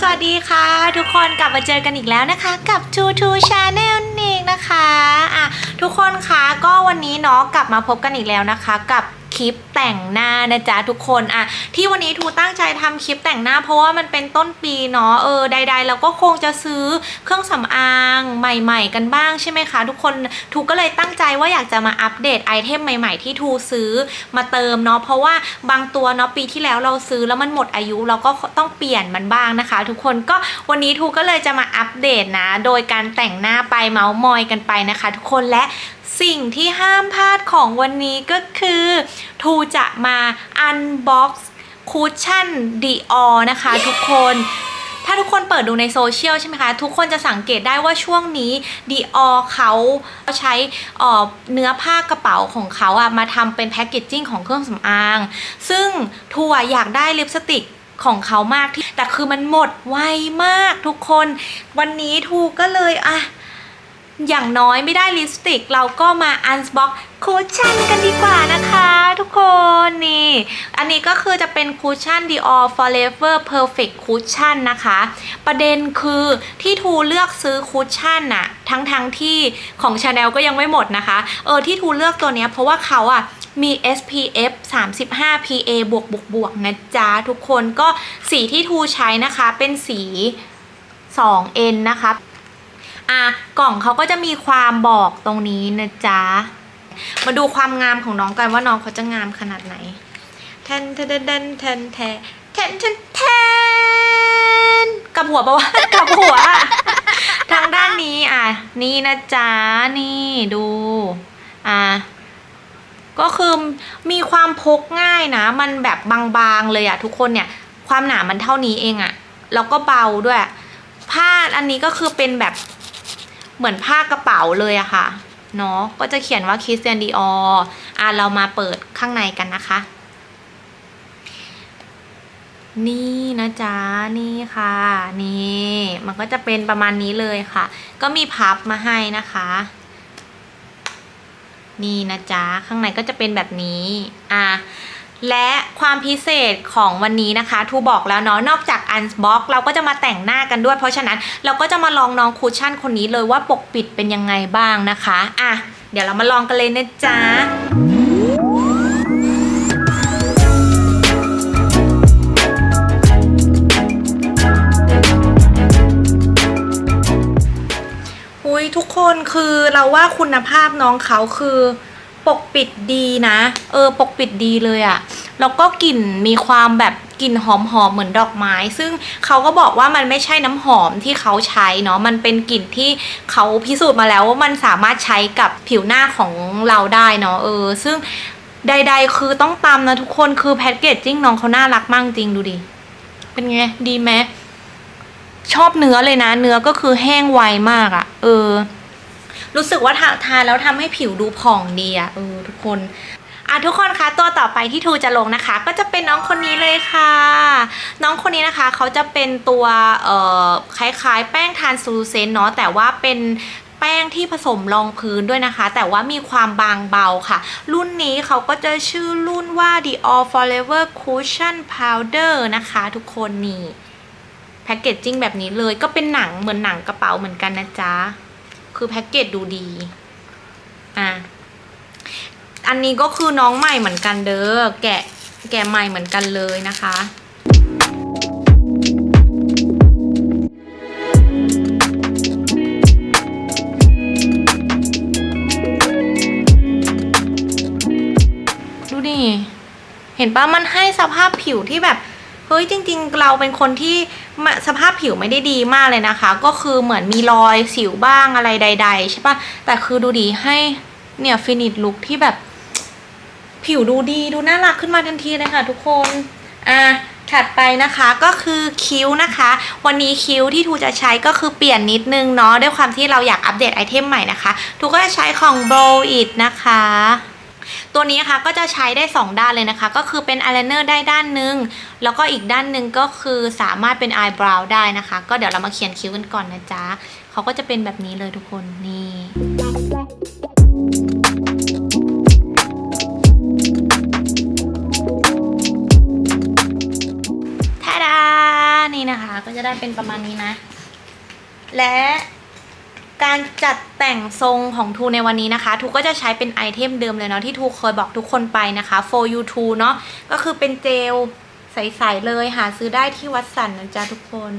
สวัสดีค่ะ ทุกคนกลับมาเจอกันอีกแล้วนะคะ กับ Two t o Channel นี่นะคะอะทุกคนคะก็วันนี้เนาะกลับมาพบกันอีกแล้วนะคะ กับ คลิปแต่งหน้านะจ๊ะทุกคนอะที่วันนี้ทูตั้งใจทำคลิปแต่งหน้า เพราะว่ามันเป็นต้นปีเนาะเออใด ๆ เราก็คงจะซื้อเครื่องสำอางใหม่ ๆ กันบ้างใช่ไหมคะ ทุกคนทูก็เลยตั้งใจว่าอยากจะมาอัปเดตไอเทมใหม่ ๆ ที่ทูซื้อมาเติมเนาะเพราะว่าบางตัวเนาะปีที่แล้วเราซื้อแล้วมันหมดอายุเราก็ต้องเปลี่ยนมันบ้างนะคะ ทุกคนก็วันนี้ทูก็เลยจะมาอัปเดตนะ โดยการแต่งหน้าไปเมาส์มอยกันไปนะคะ ทุกคนและ สิ่งที่ห้ามพลาดของวันนี้ก็คือทูจะมาอันบ็อกซ์คูชั่นดีออนะคะทุกคนถ้าทุกคนเปิดดูในโซเชียลใช่ไหมคะ ทุกคนจะสังเกตได้ว่าช่วงนี้ดีออเขาใช้เอ่อเนื้อผ้ากระเป๋าของเขาอะมาทำเป็นแพคเกจจิ้งของเครื่องสำอาง ซึ่งทัวอยากได้ลิปสติกของเขามากที่ แต่คือมันหมดไวมากทุกคน วันนี้ทูก็เลยอะ อย่างน้อยไม่ได้ลิปสติก เราก็มาอันบ็อกคูชั่นกันดีกว่านะคะทุกคนนี่ อันนี้ก็คือจะเป็นคูชั่น Dior Forever Perfect Cushion นะคะ ประเด็นคือที่ทูเลือกซื้อคูชั่นน่ะทั้งทั้งๆที่ของ Chanel ก็ยังไม่หมดนะคะ เออที่ทูเลือกตัวเนี้ยเพราะว่าเขาอะมี SPF 35 PA บวกบวกบวกนะจ๊ะ ทุกคนก็สีที่ทูใช้นะคะเป็นสี 2N นะคะ อะกล่องเขาก็จะมีความบอกตรงนี้นะจ๊ะ มาดูความงามของน้องกันว่าน้องเขาจะงามขนาดไหนแทนแทนแทนแทนแทนแทนแทนแทนกับหัวปะวะกับหัว ทางด้านนี้อะ นี่นะจ๊ะ นี่ดู อะก็คือมีความพกง่ายนะ มันแบบบางๆเลยอะทุกคนเนี่ย ความหนามันเท่านี้เองอะแล้วก็เบาด้วย ผ้าอันนี้ก็คือเป็นแบบ เหมือนผ้ากระเป๋าเลยอะค่ะเนาะก็จะเขียนว่า Christian Dior อะเรามาเปิดข้างในกันนะคะ นี่นะจ๊ะ นี่ค่ะ นี่ มันก็จะเป็นประมาณนี้เลยค่ะ ก็มีพับมาให้นะคะ นี่นะจ๊ะ ข้างในก็จะเป็นแบบนี้ อะ และความพิเศษของวันนี้นะคะทูบอกแล้วเนาะนอกจากอันบ็อกเราก็จะมาแต่งหน้ากันด้วย เพราะฉะนั้นเราก็จะมาลองน้องคูชั่นคนนี้เลยว่าปกปิดเป็นยังไงบ้างนะคะอะเดี๋ยวเรามาลองกันเลยนะจ๊ะอุ้ยทุกคนคือเราว่าคุณภาพน้องเขาคือ ปกปิดดีนะ เออ ปกปิดดีเลยอะแล้วก็กลิ่นมีความแบบกลิ่นหอมหอมๆเหมือนดอกไม้ ซึ่งเขาก็บอกว่ามันไม่ใช่น้ำหอมที่เขาใช้เนาะ มันเป็นกลิ่นที่เขาพิสูจน์มาแล้วว่ามันสามารถใช้กับผิวหน้าของเราได้เนาะ เออ ซึ่งใด ๆ คือต้องตามนะทุกคน คือแพคเกจจิ้งน้องเขาน่ารักมากจริงดูดิ เป็นไง ดีไหมชอบเนื้อเลยนะ เนื้อก็คือแห้งไวมากอะ่ะ เออ รู้สึกว่าทานแล้วทำให้ผิวดูผ่องดีอะเออทุกคนอะทุกคนคะตัวต่อไปที่ทูจะลงนะคะ ก็จะเป็นน้องคนนี้เลยค่ะ น้องคนนี้นะคะเขาจะเป็นตัวเอ่อคล้ายๆ แป้งทานซูเซนเนาะแต่ว่าเป็นแป้งที่ผสมรองพื้นด้วยนะคะ แต่ว่ามีความบางเบาค่ะ รุ่นนี้เขาก็จะชื่อรุ่นว่า Dior Forever Cushion Powder นะคะทุกคนนี่แพ็กเกจจิ้งแบบนี้เลยก็เป็นหนังเหมือนหนังกระเป๋าเหมือนกันนะจ๊ะ คือแพ็กเกจดูดี อะ อันนี้ก็คือน้องใหม่เหมือนกันเด้อ แกะ แกะใหม่เหมือนกันเลยนะคะดูดิเห็นปะมันให้สภาพผิวที่แบบ ฮ้ยจริง ๆ เราเป็นคนที่สภาพผิวไม่ได้ดีมากเลยนะคะ ก็คือเหมือนมีรอยสิวบ้างอะไรใด ๆ ใช่ปะแต่คือดูดีให้เนี่ยฟินิชลุคที่แบบ ผิวดูดีดูน่ารักขึ้นมาทันทีเลยค่ะทุกคนอะถัดไปนะคะก็คือคิ้วนะคะ วันนี้คิ้วที่ทูจะใช้ก็คือเปลี่ยนนิดนึงเนาะด้วยความที่เราอยากอัปเดตไอเทมใหม่นะคะทูก็จะใช้ของ b r o It นะคะ ตัวนี้นะคะก็จะใช้ได้ 2 ด้านเลยนะคะ ก็คือเป็นอายไลเนอร์ได้ด้านหนึง แล้วก็อีกด้านหนึ่งก็คือสามารถเป็นอายบราวได้นะคะ ก็เดี๋ยวเรามาเขียนคิ้วกันก่อนนะจ๊ะเขาก็จะเป็นแบบนี้เลยทุกคนนี่ทาดานี่นะคะ ก็จะได้เป็นประมาณนี้นะ และ การจัดแต่งทรงของทูในวันนี้นะคะทูก็จะใช้เป็นไอเทมเดิมเลยเนาะที่ทูเคยบอกทุกคนไปนะคะ for you t o เนาะก็คือเป็นเจลใสๆเลยหาซื้อได้ที่วัดสันนะจ๊ะทุกคน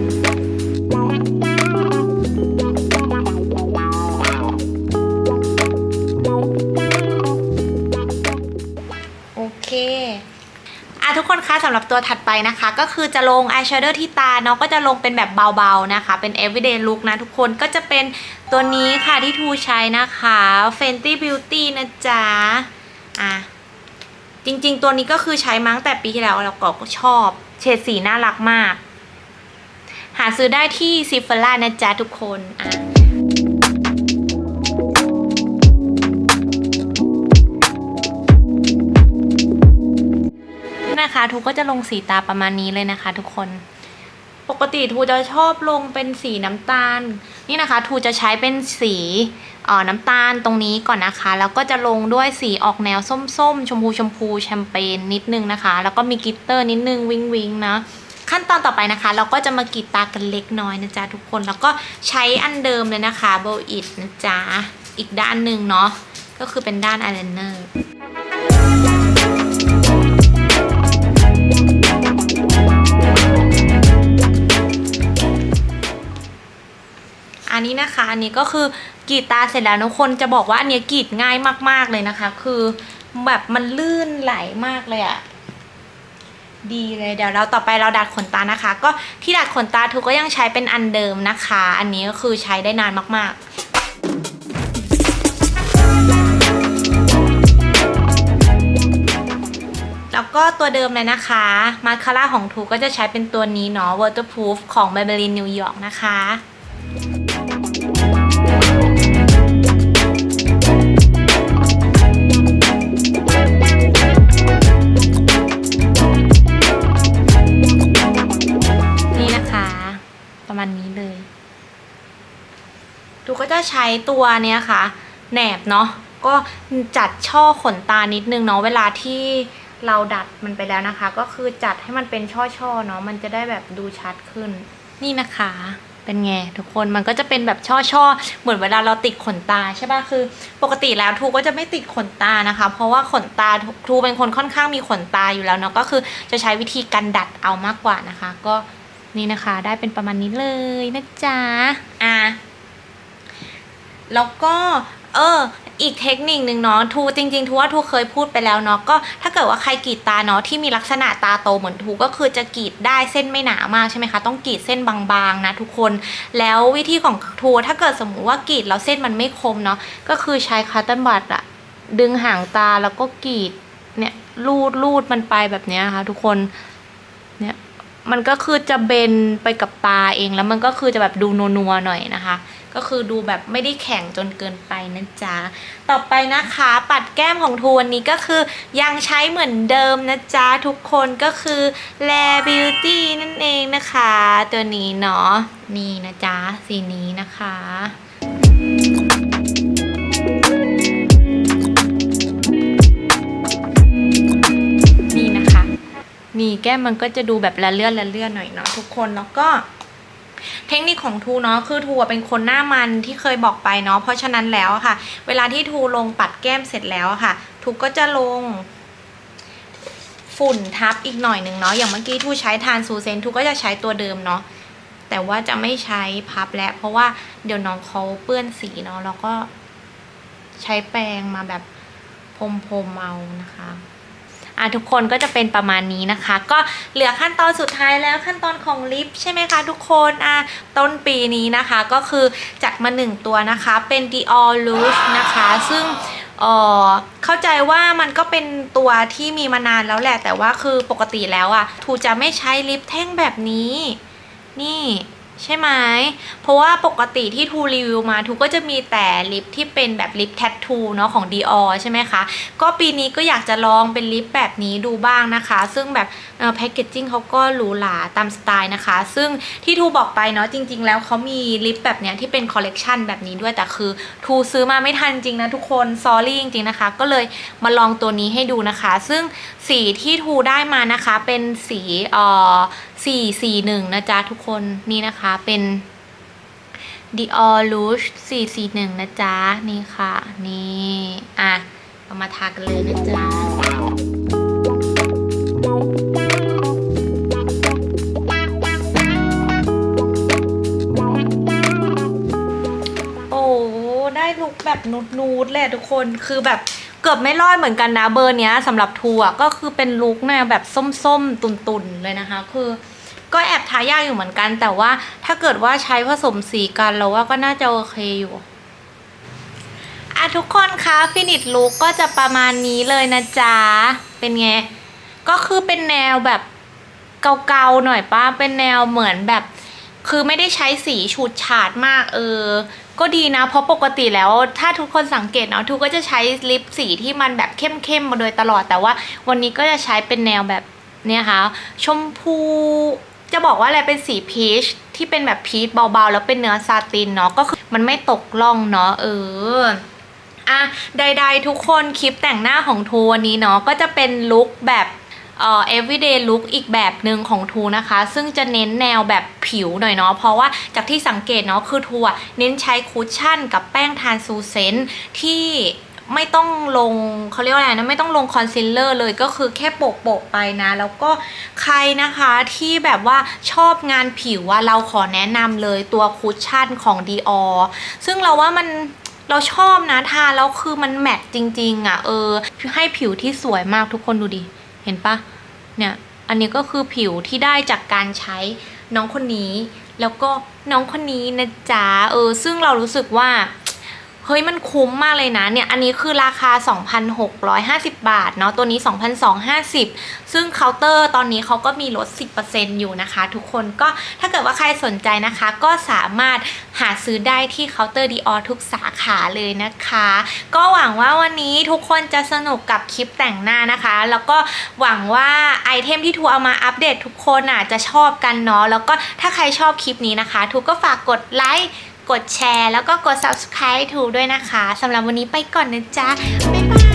ทุกคนคะสำหรับตัวถัดไปนะคะ ก็คือจะลงอายแชโดว์ที่ตาเนาะก็จะลงเป็นแบบเบาๆนะคะ เป็น everyday look นะทุกคนก็จะเป็นตัวนี้ค่ะที่ทูใช้นะคะ Fenty Beauty นะจ๊ะอะจริงๆ ตัวนี้ก็คือใช้มาตั้งแต่ปีที่แล้วแล้วก็ชอบ เฉดสีน่ารักมาก หาซื้อได้ที่ซิฟ e ล่านะจ๊ะทุกคนอะ นะคะทูก็จะลงสีตาประมาณนี้เลยนะคะ ทุกคน ปกติทูจะชอบลงเป็นสีน้ำตาล นี่นะคะทูจะใช้เป็นสีออน้ำตาลตรงนี้ก่อนนะคะ แล้วก็จะลงด้วยสีออกแนวส้มๆ ชมพูชมพูแชมเปญนิดนึงนะคะ แล้วก็มีกิตเตอร์นิดนึงวิงวิงนะขั้นตอนต่อไปนะคะ เราก็จะมากรีดตากันเล็กน้อยนะจ๊ะทุกคนแล้วก็ใช้อันเดิมเลยนะคะโบอิดนะจ๊ะอีกด้านหนึ่งเนาะก็คือเป็นด้านอายไลเนอร์ อันนี้นะคะ อันนี้ก็คือกรีดตาเสร็จแล้วทุกคนจะบอกว่าอันนี้กรีดง่ายมาก ๆเลยนะคะ คือแบบมันลื่นไหลมากเลยอะดีเลยเดี๋ยวเราต่อไปเราดัดขนตานะคะ ก็ที่ดัดขนตาทูก็ยังใช้เป็นอันเดิมนะคะ อันนี้ก็คือใช้ได้นานมากๆแล้วก็ตัวเดิมเลยนะคะ มาคาร่าของทูก็จะใช้เป็นตัวนี้เนาะ waterproof ของ Maybelline New York นะคะ ใช้ตัวเนี้ยค่ะแหนบเนาะก็จัดช่อขนตานิดนึงเนาะเวลาที่เราดัดมันไปแล้วนะคะ ก็คือจัดให้มันเป็นช่อๆเนาะมันจะได้แบบดูชัดขึ้น นี่นะคะ เป็นไงทุกคนมันก็จะเป็นแบบช่อๆเหมือนเวลาเราติดขนตาใช่ป่ะคือ ปกติแล้วทูก็จะไม่ติดขนตานะคะ เพราะว่าขนตาทูเป็นคนค่อนข้างมีขนตาอยู่แล้วเนาะก็คือจะใช้วิธีการดัดเอามากกว่านะคะ ก็นี่นะคะ ได้เป็นประมาณนี้เลยนะจ๊ะอะ แล้วก็เอออีกเทคนิคหนึ่งเนาะทูจริงๆทูว่าทูเคยพูดไปแล้วเนาะก็ถ้าเกิดว่าใครกรีดตาเนาะที่มีลักษณะตาโตเหมือนทูก็คือจะกรีดได้เส้นไม่หนามากใช่ไหมคะต้องกรีดเส้นบางๆนะทุกคน แล้ววิธีของทูถ้าเกิดสมมุติว่ากรีดแล้วเส้นมันไม่คมเนาะก็คือใช้คัตเติลบัตอะดึงหางตาแล้วก็กรีดเนี่ยลูดลูดมันไปแบบนี้ยค่ะทุกคน มันก็คือจะเบนไปกับตาเองแล้วมันก็คือจะแบบดูนัวๆหน่อยนะคะ ก็คือดูแบบไม่ได้แข็งจนเกินไปนะจ๊ะ ต่อไปนะคะ ปัดแก้มของทูวันนี้ก็คือยังใช้เหมือนเดิมนะจ๊ะ ทุกคนก็คือ l a Beauty นั่นเองนะคะ ตัวนี้เนาะนี่นะจ๊ะสีนี้นะคะ นี่แก้มมันก็จะดูแบบละเลื่อนละเลื่อนหน่อยเนาะทุกคนแล้วก็ เทคนิคของทูเนาะคือทูเป็นคนหน้ามันที่เคยบอกไปเนาะเพราะฉะนั้นแล้วอะค่ะ เวลาที่ทูลงปัดแก้มเสร็จแล้วค่ะ ทูก็จะลงฝุ่นทับอีกหน่อยหนึ่งเนาะอย่างเมื่อกี้ทูใช้ทานซูเซนทูก็จะใช้ตัวเดิมเนาะแต่ว่าจะไม่ใช้พับแล้วเพราะว่าเดี๋ยวน้องเขาเปื้อนสีเนาะแล้วก็ใช้แปรงมาแบบพรมๆเอานะคะ อะทุกคนก็จะเป็นประมาณนี้นะคะ ก็เหลือขั้นตอนสุดท้ายแล้วขั้นตอนของลิปใช่ไหมคะทุกคนอะต้นปีนี้นะคะก็คือจัดมาหนึ่งตัวนะคะเป็น Dior Rouge นะคะ ซึ่งเอ่อเข้าใจว่ามันก็เป็นตัวที่มีมานานแล้วแหละ แต่ว่าคือปกติแล้วอะทูจะไม่ใช้ลิปแท่งแบบนี้ นี่ ใช่ไหม เพราะว่าปกติที่ทูรีวิวมาทูก็จะมีแต่ลิปที่เป็นแบบลิปแทททูเนาะของ Dior ใช่ไหมคะ ก็ปีนี้ก็อยากจะลองเป็นลิปแบบนี้ดูบ้างนะคะ ซึ่งแบบแพคเกจจิ้งเขาก็หรูหราตามสไตล์นะคะ ซึ่งที่ทูบอกไปเนาะจริง ๆ แล้วเขามีลิปแบบเนี้ยที่เป็นคอลเลกชันแบบนี้ด้วยแต่คือทูซื้อมาไม่ทันจริงนะทุกคนซอรี่จริงๆนะคะ ก็เลยมาลองตัวนี้ให้ดูนะคะ ซึ่งสีที่ทูได้มานะคะเป็นสีเอ่อ 441 นะจ๊ะทุกคนนี่นะคะเป็น Dior Rouge 441 นะจ๊ะ นี่ค่ะ นี่ อะ เรามาทากันเลยนะจ๊ะโอ้ได้ลุกแบบนูดนูดๆเลยอะทุกคนคือแบบเกือบไม่รอดเหมือนกันนะเบอร์เนี้ยสำหรับทัวร์ก็คือเป็นลุกแนวแบบส้มๆ ตุนๆเลยนะคะ คือ ก็แอบทายากอยู่เหมือนกัน แต่ว่าถ้าเกิดว่าใช้ผสมสีกันเราว่าก็น่าจะโอเคอยู่อะทุกคนคะฟินิชลุกก็จะประมาณนี้เลยนะจ๊ะ เป็นไง ก็คือเป็นแนวแบบเกาๆหน่อยป้าเป็นแนวเหมือนแบบ คือไม่ได้ใช้สีฉูดฉาดมากเออ ก็ดีนะ เพราะปกติแล้วถ้าทุกคนสังเกตเนาะทุกก็จะใช้ลิปสีที่มันแบบเข้มๆมาโดยตลอดแต่ว่า วันนี้ก็จะใช้เป็นแนวแบบเนี่ยค่ะชมพู จะบอกว่าอะไรเป็นสีพีชที่เป็นแบบพีชเบาๆ แล้วเป็นเนื้อซาตินเนาะก็คือมันไม่ตกล่องเนาะเอออะใดๆทุกคนคลิปแต่งหน้าของทูวันนี้เนาะก็จะเป็นลุคแบบเอ่อ everyday look อีกแบบหนึ่งของทูนะคะ ซึ่งจะเน้นแนวแบบผิวหน่อยเนาะ เพราะว่าจากที่สังเกตเนาะคือทูเน้นใช้คุชชั่นกับแป้งทานซูเซนที่ ไม่ต้องลงเขาเรียกว่าอะไรนะไม่ต้องลงคอนซีลเลอร์เลยก็คือแค่โปะๆไปนะ แล้วก็ใครนะคะที่แบบว่าชอบงานผิวอะเราขอแนะนำเลยตัวคุชชั่นของ Dior ซึ่งเราว่ามันเราชอบนะทาแล้วคือมันแมทจริง ๆอะเออ ให้ผิวที่สวยมากทุกคนดูดิ เห็นปะเนี่ยอันนี้ก็คือผิวที่ได้จากการใช้น้องคนนี้ แล้วก็น้องคนนี้นะจ๊ะเออ ซึ่งเรารู้สึกว่า เฮ้ยมันคุ้มมากเลยนะเนี่ยอันนี้คือราคา 2,650 บาทเนาะตัวนี้ 2,250 ซึ่งเคาน์เตอร์ตอนนี้เขาก็มีลด 10%อยู่นะคะ ทุกคนก็ถ้าเกิดว่าใครสนใจนะคะ ก็สามารถหาซื้อได้ที่เคาน์เตอร์ดีออทุกสาขาเลยนะคะ ก็หวังว่าวันนี้ทุกคนจะสนุกกับคลิปแต่งหน้านะคะ แล้วก็หวังว่าไอเทมที่ทูเอามาอัปเดตทุกคนอะจะชอบกันเนาะแล้วก็ถ้าใครชอบคลิปนี้นะคะทูก็ฝากกดไลค์ กดแชร์ แล้วก็กด subscribe ถูด้วยนะคะสำหรับวันนี้ไปก่อนนะจ๊ะ บ๊ายบาย